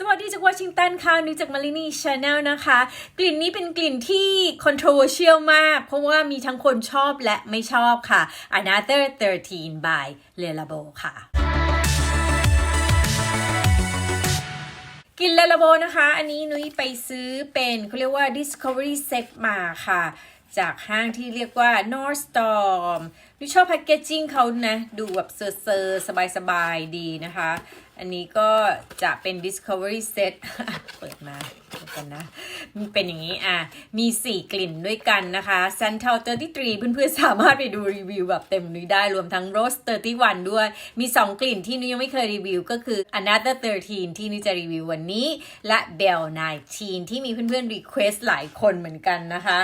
สวัสดีจากวอชิงตันค่ะนุ้ยจากมารินีชาแนลนะคะ กลิ่นนี้เป็นกลิ่นที่ controversial มาก เพราะว่ามีทั้งคนชอบและไม่ชอบค่ะ Another 13 by l e l a b o ค่ะกินเลลาโบนะคะ อันนี้นุ้ยไปซื้อเป็นเขาเรียกว่า Discovery Set มาค่ะ จากห้างที่เรียกว่า Nordstorm นุ้ยชอบแพคเกจจิ้งเขานะ ดูแบบเซอร์เซอร์สบายๆ ดีนะคะ อันนี้ก็จะเป็น Discovery Set เปิดมาดูกันนะ มันเป็นอย่างนี้อะ มี 4 กลิ่นด้วยกันนะคะ Santal 33 เพื่อนๆ สามารถไปดูรีวิวแบบเต็มนุ้ได้รวมทั้ง Rose 31 ด้วย มี 2 กลิ่นที่นุ้ยยังไม่เคยรีวิว ก็คือ Another 13 ที่นุ้ยจะรีวิววันนี้ และ Bell 19 ที่มีเพื่อนๆ request หลายคนเหมือนกันนะคะ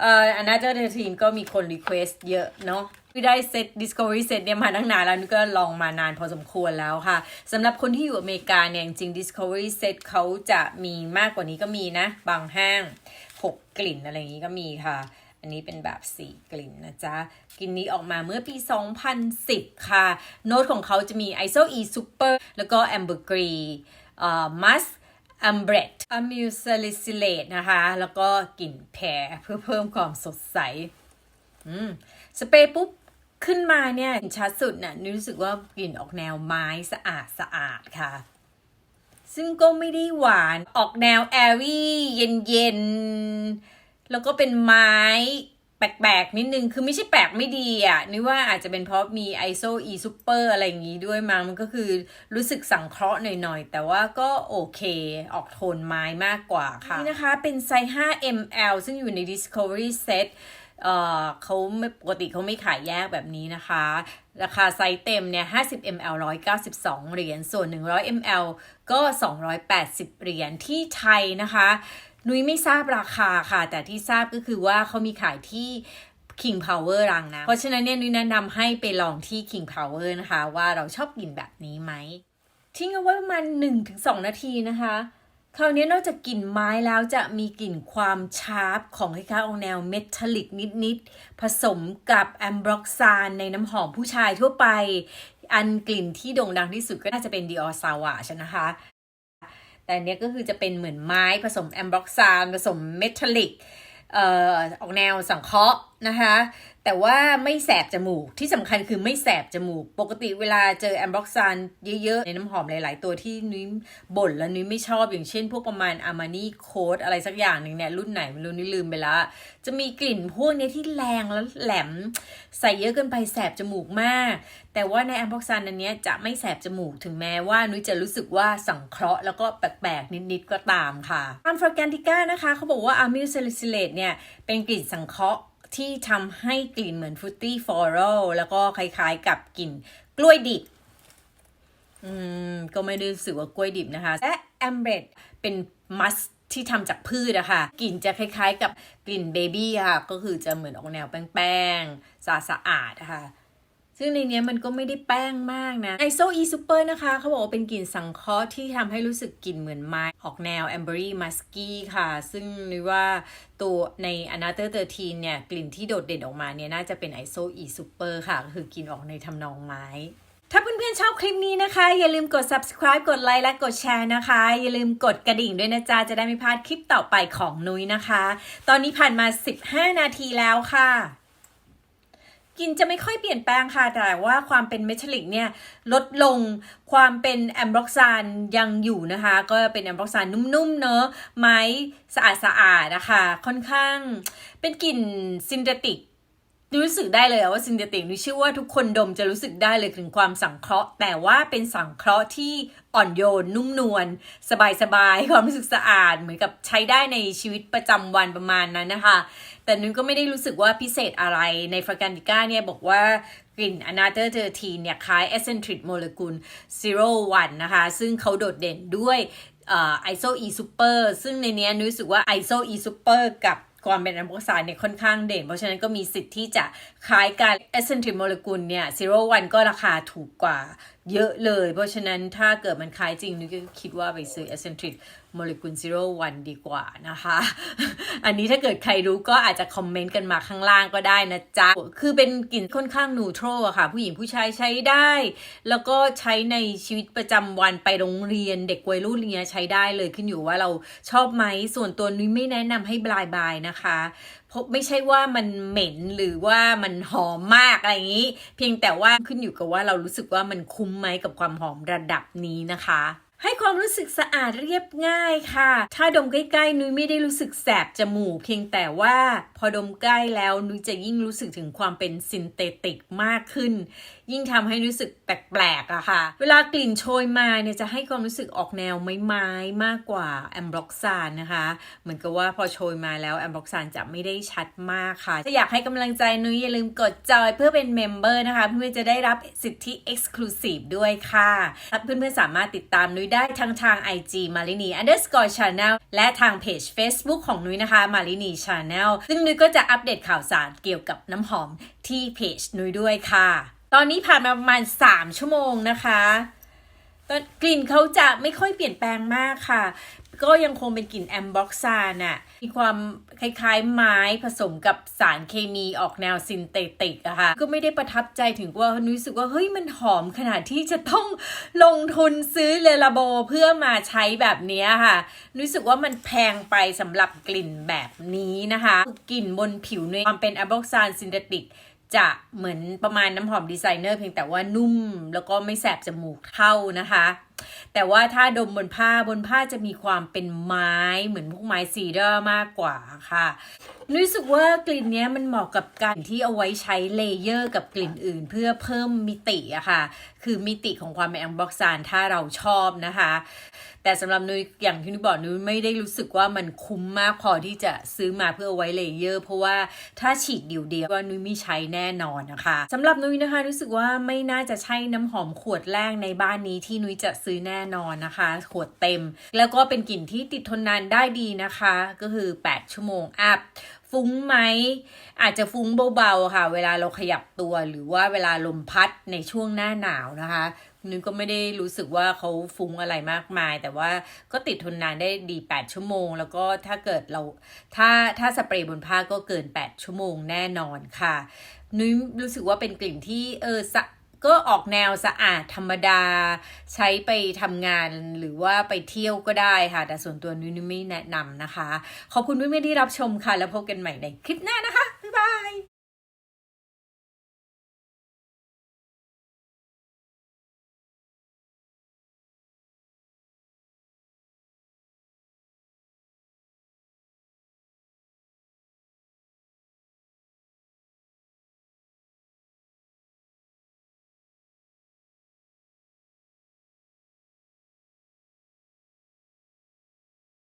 เอ่อ Another 13 ก็มีคน request เยอะเนาะ ไม่ได้เซต Discovery Set เนี่ยมาตั้งนานแล้วนี่ก็ลองมานานพอสมควรแล้วค่ะสำหรับคนที่อยู่อเมริกาเนี่ยจริง Discovery Set เขาจะมีมากกว่านี้ก็มีนะ บางห้าง 6 กลิ่นอะไรอย่างนี้ก็มีค่ะ อันนี้เป็นแบบ 4 กลิ่นนะจ๊ะกลิ่นนี้ออกมาเมื่อปี 2010 ค่ะ โน้ตของเขาจะมี ISO E Super แล้วก็ Ambergris เอ่อ Musk Ambret Amusalicylate นะคะ แล้วก็กลิ่นแพรเพื่อเพิ่มความสดใส อืม สเปรย์ปุ๊บ ขึ้นมาเนี่ยชัดสุดน่ะนุ้ยรู้สึกว่ากลิ่นออกแนวไม้สะอาดสะอาดค่ะ ซึ่งก็ไม่ได้หวานออกแนวแอรี่เย็นๆ แล้วก็เป็นไม้แปลกๆ นิดนึง คือไม่ใช่แปลกไม่ดีอะนึกว่าอาจจะเป็นเพราะมี ISO E Super อะไรอย่างงี้ด้วยมั้งมันก็คือรู้สึกสังเคราะห์หน่อยๆ แต่ว่าก็โอเค ออกโทนไม้มากกว่าค่ะ นี่นะคะเป็นไซส์ 5 ml ซึ่งอยู่ใน Discovery Set เอ่อเขาไม่ปกติเขาไม่ขายแยกแบบนี้นะคะ ราคาไซส์เต็มเนี่ย 50 ml 192 เหรียญ ส่วน 100 ml ก็ 280 เหรียญที่ไทยนะคะ นุ้ยไม่ทราบราคาค่ะ แต่ที่ทราบก็คือว่าเขามีขายที่ King Power รังนะ เพราะฉะนั้นเนี่ยนุ้ยแนะนำให้ไปลองที่ King Power นะคะ ว่าเราชอบกินแบบนี้ไหม ทิ้งเอาไว้ประมาณ 1-2 นาทีนะคะ คราวนี้นอกจากกลิ่นไม้แล้วจะมีกลิ่นความชาร์ปของคล้ายๆออกแนวเมทัลลิกนิดๆ ผสมกับแอมบร็อกซานในน้ำหอมผู้ชายทั่วไป อันกลิ่นที่โด่งดังที่สุดก็น่าจะเป็น Dior Sauvage นะคะ แต่อันเนี้ยก็คือจะเป็นเหมือนไม้ผสมแอมบร็อกซานผสมเมทัลลิกอ่อออกแนวสังเคราะห์ นะคะแต่ว่าไม่แสบจมูกที่สำคัญคือไม่แสบจมูก ปกติเวลาเจอแอมบร็อกซานเยอะๆ ในน้ำหอมหลายๆ ตัวที่นุ้ยบ่นแล้วนุ้ยไม่ชอบอย่างเช่น พวกประมาณอามานี่โค้ดอะไรสักอย่างหนึ่งเนี่ยรุ่นไหนไม่รู้นุ้ยลืมไปล้วจะมีกลิ่นพวกนี้ที่แรงแล้วแหลม ใส่เยอะเกินไปแสบจมูกมาก แต่ว่าในแอมบร็อกซานอันนี้จะไม่แสบจมูกถึงแม้ว่านุ้ยจะรู้สึกว่าสังเคราะห์แล้วก็แปลกๆนิดๆก็ตามค่ะอัมฟรแกนติก้านะคะเขาบอกว่าอะมิลเซลิซิเลตเนี่ยเป็นกลิ่นสังเคราะห์ ที่ทำให้กลิ่นเหมือนฟรุตตี้ฟลอรัลแล้วก็คล้ายๆกับกลิ่นกล้วยดิบ อืม ก็ไม่ได้รู้สึกว่ากล้วยดิบนะคะ และแอมเบรดเป็นมัสที่ทำจากพืชอะค่ะ กลิ่นจะคล้ายๆกับกลิ่นเบบี้ค่ะ ก็คือจะเหมือนออกแนวแป้งๆสะอาดสะอาดๆค่ะ ซึ่งในนี้มันก็ไม่ได้แป้งมากนะ ISO E Super นะคะ เขาบอกว่าเป็นกลิ่นสังเคราะห์ที่ทำให้รู้สึกกลิ่นเหมือนไม้ ออกแนว Ambery Musky ค่ะ ซึ่งนึกว่าตัวใน Another 13 เนี่ย กลิ่นที่โดดเด่นออกมาเนี่ย น่าจะเป็น ISO E Super ค่ะก็คือกลิ่นออกในทำนองไม้ถ้าเพื่อนๆชอบคลิปนี้นะคะ อย่าลืมกด subscribe กดไลค์และกดแชร์นะคะ อย่าลืมกดกระดิ่งด้วยนะจ๊ะ จะได้ไม่พลาดคลิปต่อไปของนุ้ยนะคะ ตอนนี้ผ่านมา 15 นาทีแล้วค่ะ กลินจะไม่ค่อยเปลี่ยนแปลงค่ะ แต่ว่าความเป็นเมทัลลิกเนี่ยลดลง ความเป็นแอมบร็อกซานยังอยู่นะคะ ก็เป็นแอมบร็อกซานนุ่มๆเนอะไม้สะอาดๆนะคะ ค่อนข้างเป็นกลิ่นซินเทติก รู้สึกได้เลยอะว่าซินเทติกนี่ชื่อว่าทุกคนดมจะรู้สึกได้เลยถึงความสังเคราะห์ แต่ว่าเป็นสังเคราะห์ที่อ่อนโยน นุ่มนวลสบายๆความรู้สึกสะอาด เหมือนกับใช้ได้ในชีวิตประจำวันประมาณนั้นนะคะ แต่นุ้นก็ไม่ได้รู้สึกว่าพิเศษอะไรในฟรากานิก้าเนี่ยบอกว่ากลิ่น Another 13เนี่ยคล้าย Eccentric Molecule 01 นะคะ ซึ่งเขาโดดเด่นด้วยเอ่อ ISO E Super ซึ่งในนี้นุ้ยรู้สึกว่า ISO E Super กับ ความเป็นแอมโบซานเนี่ยค่อนข้างเด่น เพราะฉะนั้นก็มีสิทธิ์ที่จะคล้ายกัน Eccentric Molecule เนี่ย01ก็ราคาถูกกว่า เยอะเลย เพราะฉะนั้นถ้าเกิดมันคล้ายจริงนุ้ยก็คิดว่าไปซื้อ Eccentric Molecule Zero One ดีกว่านะคะ อันนี้ถ้าเกิดใครรู้ก็อาจจะคอมเมนต์กันมาข้างล่างก็ได้นะจ๊ะ คือเป็นกลิ่นค่อนข้างนูโตรอะค่ะ ผู้หญิงผู้ชายใช้ได้ แล้วก็ใช้ในชีวิตประจำวันไปโรงเรียนเด็กวัยรุ่นเนี้ยใช้ได้เลยขึ้นอยู่ว่าเราชอบไหมส่วนตัวนุ้ยไม่แนะนำให้บลายบายนะคะ พบไม่ใช่ว่ามันเหม็นหรือว่ามันหอมมากอะไรอย่างนี้ เพียงแต่ว่าขึ้นอยู่กับว่าเรารู้สึกว่ามันคุ้มไหมกับความหอมระดับนี้นะคะ ให้ความรู้สึกสะอาดเรียบง่ายค่ะ ถ้าดมใกล้ๆ นุ้ยไม่ได้รู้สึกแสบจมูก เพียงแต่ว่าพอดมใกล้แล้วนุ้ยจะยิ่งรู้สึกถึงความเป็นซินเตติกมากขึ้น ยิ่งทำให้รู้สึกแปลกๆอะค่ะ เวลากลิ่นโชยมาเนี่ยจะให้ความรู้สึกออกแนวไม้ๆมากกว่าแอมบล็อกซานนะคะ เหมือนกับว่าพอโชยมาแล้วแอมบล็อกซานจะไม่ได้ชัดมากค่ะ ถ้าอยากให้กำลังใจนุ้ยอย่าลืมกดจอยเพื่อเป็นเมมเบอร์นะคะเพื่อจะได้รับสิทธิ Exclusive ด้วยค่ะเพื่อนๆสามารถติดตามนุ้ยได้ทั้งทาง IG มารินี underscore channel และทางเพจ Facebook ของนุ้ยนะคะมารินี channel ซึ่งนุ้ยก็จะอัปเดตข่าวสารเกี่ยวกับน้ำหอมที่เพจนุ้ยด้วยค่ะ ตอนนี้ผ่านมาประมาณ 3 ชั่วโมงนะคะตอนกลิ่นเขาจะไม่ค่อยเปลี่ยนแปลงมากค่ะ ก็ยังคงเป็นกลิ่นแอมบ็อกซานอะมีความคล้ายๆไม้ผสมกับสารเคมีออกแนวซินเตติกอะค่ะ ก็ไม่ได้ประทับใจถึงว่ารู้สึกว่า เฮ้ยมันหอมขนาดที่จะต้องลงทุนซื้อเลลาโบเพื่อมาใช้แบบนี้ค่ะ รู้สึกว่ามันแพงไปสำหรับกลิ่นแบบนี้นะคะ กลิ่นบนผิวในความเป็นแอมบ็อกซานซินเตติกจะเหมือนประมาณน้ำหอมดีไซเนอร์เพียงแต่ว่านุ่มแล้วก็ไม่แสบจมูกเท่านะคะ แต่ว่าถ้าดมบนผ้าบนผ้าจะมีความเป็นไม้เหมือนพวกไม้ซีเดอร์มากกว่าค่ะรู้สึกว่ากลิ่นนี้มันเหมาะกับการที่เอาไว้ใช้เลเยอร์กับกลิ่นอื่น เพื่อเพิ่มมิติอะค่ะ คือมิติของความเป็นแอมบ็อกซานถ้าเราชอบนะคะ แต่สำหรับนุ้ยอย่างที่นุ้ยบอกนุ้ยไม่ได้รู้สึกว่ามันคุ้มมากพอที่จะซื้อมาเพื่อไว้เลเยอร์ เพราะว่าถ้าฉีดเดียวเดียวๆว่านุ้ยไม่ใช้แน่นอนนะคะสำหรับนุ้ยนะคะรู้สึกว่าไม่น่าจะใช่น้ำหอมขวดแรกในบ้านนี้ที่นุ้ยจะซื้อแน่นอนนะคะ ขวดเต็ม แล้วก็เป็นกลิ่นที่ติดทนนานได้ดีนะคะ ก็คือ 8 ชั่วโมงอัพฟุ้งไหมอาจจะฟุ้งเบาๆค่ะ เวลาเราขยับตัวหรือว่าเวลาลมพัดในช่วงหน้าหนาวนะคะ นุ้ยก็ไม่ได้รู้สึกว่าเขาฟุ้งอะไรมากมาย แต่ว่าก็ติดทนนานได้ดี 8 ชั่วโมง แล้วก็ถ้าเกิดเราถ้าถ้าสเปรย์บนผ้าก็เกิน 8 ชั่วโมงแน่นอนค่ะนุ้ยรู้สึกว่าเป็นกลิ่นที่เออสะก็ออกแนวสะอาดธรรมดา ใช้ไปทำงานหรือว่าไปเที่ยวก็ได้ค่ะ แต่ส่วนตัวนุ้ยนุ้ยไม่แนะนำนะคะ ขอบคุณนุ้ยไม่ได้รับชมค่ะ แล้วพบกันใหม่ในคลิปหน้านะคะ บ๊ายบาย